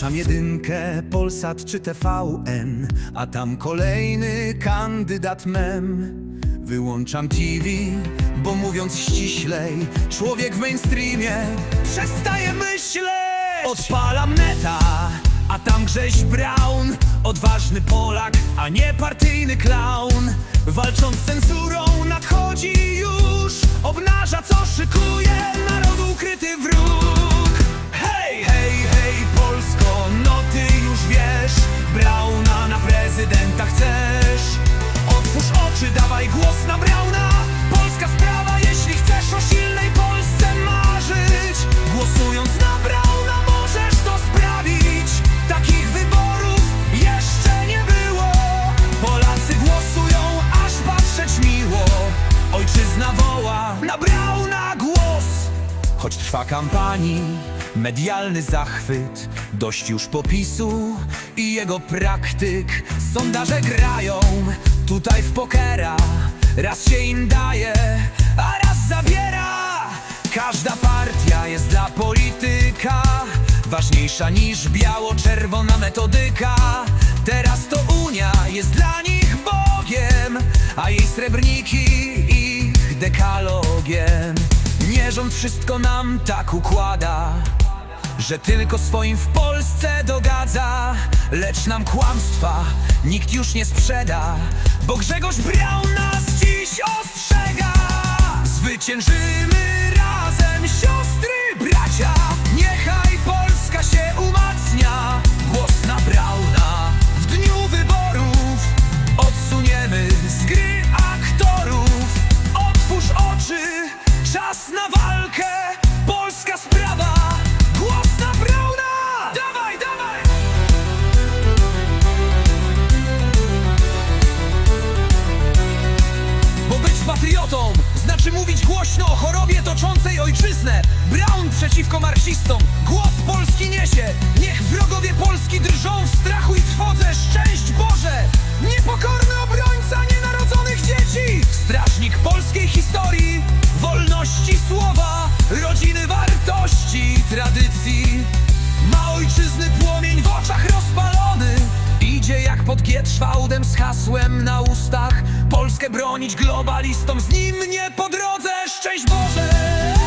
Włączam jedynkę, Polsat czy TVN, a tam kolejny kandydat mem. Wyłączam TV, bo mówiąc ściślej, człowiek w mainstreamie przestaje myśleć. Odpalam neta, a tam Grześ Brown, odważny Polak, a nie partyjny clown. Walcząc z cenzurą nadchodzi już, obnaża co szykuje Ojczyzna woła na Brauna głos. Choć trwa kampanii, medialny zachwyt Dość już popisu i jego praktyk. Sondaże grają tutaj w pokera Raz się im daje, a raz zabiera. Każda partia jest dla polityka Ważniejsza niż biało-czerwona metodyka. Teraz to Unia jest dla nich Bogiem A jej srebrniki dekalogiem. Nie rząd wszystko nam tak układa Że tylko swoim w Polsce dogadza. Lecz nam kłamstwa nikt już nie sprzeda Bo Grzegorz Braun nas dziś ostrzega. Zwyciężymy razem siostry, mówić głośno o chorobie toczącej ojczyznę. Brown przeciwko marksistom, głos Polski niesie. Niech wrogowie Polski drżą w strachu i trwodze. Szczęść Boże! Niepokorny obrońca nienarodzonych dzieci! Strażnik polskiej historii, wolności słowa, rodziny wartości tradycji. Ma ojczyzny płomień w oczach rozpalony Idzie jak pod Gietrzwałdem z hasłem na ustach Polskę bronić globalistom, z nim nie po drodze Szczęść Boże!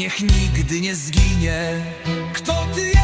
Niech nigdy nie zginie. Kto ty